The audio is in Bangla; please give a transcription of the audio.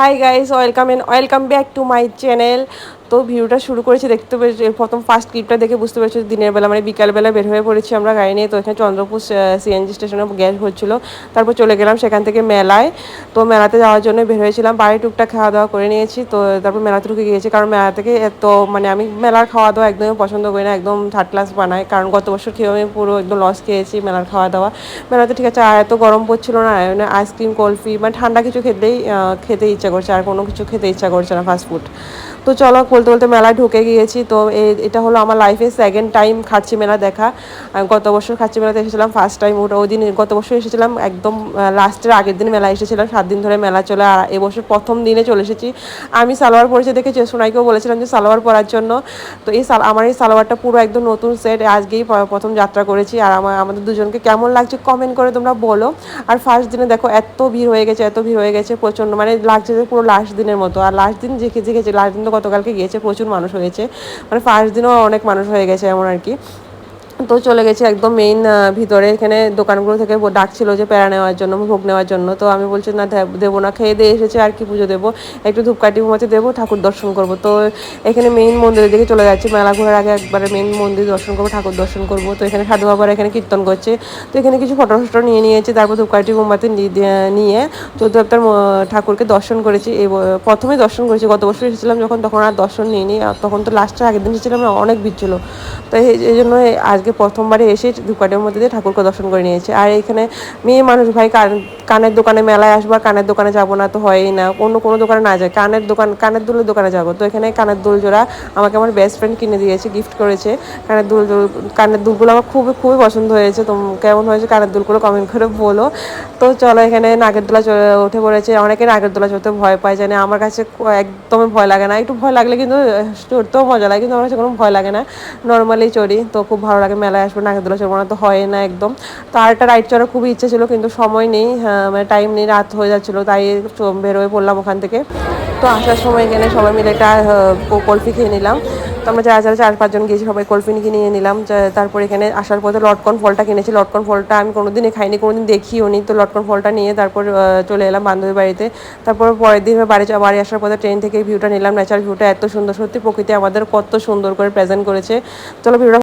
hi guys welcome and welcome back to my channel তো ভিডিওটা শুরু করেছি, দেখতে পেরেছি প্রথম ফার্স্ট ক্লিপটা দেখে বুঝতে পেরেছি দিনের বেলা মানে বিকালবেলা বের হয়ে পড়েছি আমরা গাড়ি নিয়ে, তো এখানে চন্দ্রপুর সিএনজি স্টেশনে গ্যাস হচ্ছিল। তারপর চলে গেলাম সেখান থেকে মেলায়। তো মেলাতে যাওয়ার জন্য বের হয়েছিলাম, বাড়ি টুকটা খাওয়া দাওয়া করে নিয়েছি, তো তারপর মেলাতে ঢুকে গিয়েছি, কারণ মেলা থেকে এত মানে আমি মেলার খাওয়া দাওয়া একদমই পছন্দ করি না, একদম থার্ড ক্লাস বানাই, কারণ গত বছর খেয়ে আমি পুরো একদম লস খেয়েছি মেলার খাওয়া দাওয়া মেলাতে ঠিক আছে, আর এত গরম পড়ছিল না মানে আইসক্রিম কলফি মানে ঠান্ডা কিছু খেতেই খেতে ইচ্ছা করছে, আর কোনো কিছু খেতে ইচ্ছা করছে না ফাস্ট ফুড তো চলো বলতে বলতে মেলায় ঢুকে গিয়েছি। তো এটা হলো আমার লাইফে সেকেন্ড টাইম খাচ্ছি মেলা দেখা। গত বছর খাচ্ছি মেলাতে এসেছিলাম ফার্স্ট টাইম ওটা ওই দিন গত বছর এসেছিলাম, একদম লাস্টের আগের দিন মেলা এসেছিলাম, সাত দিন ধরে মেলা চলে, আর এবছর প্রথম দিনে চলে এসেছি। আমি সালোয়ার পরেছি দেখে সোনাইকেও বলেছিলাম যে সালোয়ার পরার জন্য। তো এই আমার এই সালোয়ারটা পুরো একদম নতুন সেট আজকেই প্রথম যাত্রা করেছি। আর আমার আমাদের দুজনকে কেমন লাগছে কমেন্ট করে তোমরা বলো। আর ফার্স্ট দিনে দেখো এত ভিড় হয়ে গেছে, এত ভিড় হয়ে গেছে প্রচণ্ড মানে লাগছে যে পুরো লাস্ট দিনের মতো। আর লাস্ট দিন যে যে লাস্ট দিন তো গতকালকে গিয়েছে। প্রচুর মানুষ হয়েছে। মানে ফার্স্ট দিনও অনেক মানুষ হয়ে গেছে এমন আর কি। তো চলে গেছি একদম মেইন ভিতরে। এখানে দোকানগুলো থেকে ডাকছিল যে প্যারা নেওয়ার জন্য, ভোগ নেওয়ার জন্য। তো আমি বলছি, না দেবো না, খেয়ে দিয়ে এসেছে, আর কি পুজো দেবো? একটু ধূপকাঠি মতে দেবো, ঠাকুর দর্শন করব। তো এখানে মেইন মন্দিরের দিকে চলে যাচ্ছি। মেলা ঘোরার আগে একবারে মেইন মন্দির দর্শন করব, ঠাকুর দর্শন করব। তো এখানে সাধু বাবার এখানে কীর্তন করছে। তো এখানে কিছু ফটো ফটো নিয়ে নিয়েছি। তারপর ধূপকাঠি মোমবাতি নিয়ে চৌদ্দ অবতার ঠাকুরকে দর্শন করেছি। এই প্রথমে দর্শন করেছি। গত বছর এসেছিলাম যখন, তখন আর দর্শন নিইনি। আর তখন তো লাস্টের আগের দিন এসেছিলাম অনেক ভিড় ছিল। তো এই জন্য এই আজকে প্রথমবারে এসে ধূপকাঠির মধ্যে দিয়ে ঠাকুরকে দর্শন করে নিয়েছে। আর এখানে মেয়ে মানুষ, ভাই, কান- কানের দোকানে মেলায় আসব, আর কানের দোকানে যাব না তো হয়ই না। অন্য কোনো দোকানে না যায়। কানের দোকান, কানের দুলের দোকানে যাব। তো এখানে কানের দুল জোড়া আমাকে আমার বেস্ট ফ্রেন্ড কিনে দিয়েছে গিফট করেছে। কানের দুল কানের দুলগুলো আমার খুবই খুবই পছন্দ হয়েছে। তো কেমন হয়েছে কানের দুলগুলো কমেন্ট করে বলো। তো চলো এখানে নাগের দোলা উঠে পড়েছে। অনেকে নাগের দোলা চড়তে ভয় পায়, জানে আমার কাছে একদমই ভয় লাগে না। একটু ভয় লাগলে কিন্তু চড়তেও মজা লাগে, কিন্তু আমার কাছে কোনো ভয় লাগে না। নর্মালি চড়ি, তো খুব ভালো লাগে। মেলায় আসব নাগের দোলা চড়বো তো হয় না একদম। তো আরেকটা রাইড চড়ার খুবই ইচ্ছে ছিল কিন্তু সময় নেই হ্যাঁ, মানে টাইম নেই রাত হয়ে যাচ্ছিল তাই বেরোয় পড়লাম ওখান থেকে। তো আসার সময় এখানে সবাই মিলে একটা কলফি খেয়ে নিলাম। তো আমরা যারা যারা চার পাঁচজন গিয়েছি সবাই কলফি কিনে নিলাম। তারপর এখানে আসার পথে লটকন ফলটা কিনেছি। লটকন ফলটা আমি কোনোদিনই খাইনি কোনোদিন দেখিও নি। তো লটকন ফলটা নিয়ে তারপর চলে এলাম বান্ধবীর বাড়িতে। তারপর পরের দিন বাড়ি বাড়ি আসার পথে ট্রেন থেকে ভিউটা নিলাম। ন্যাচারাল ভিউটা এত সুন্দর সত্যি প্রকৃতি আমাদের কত সুন্দর করে প্রেজেন্ট করেছে। চলো ভিডিওটা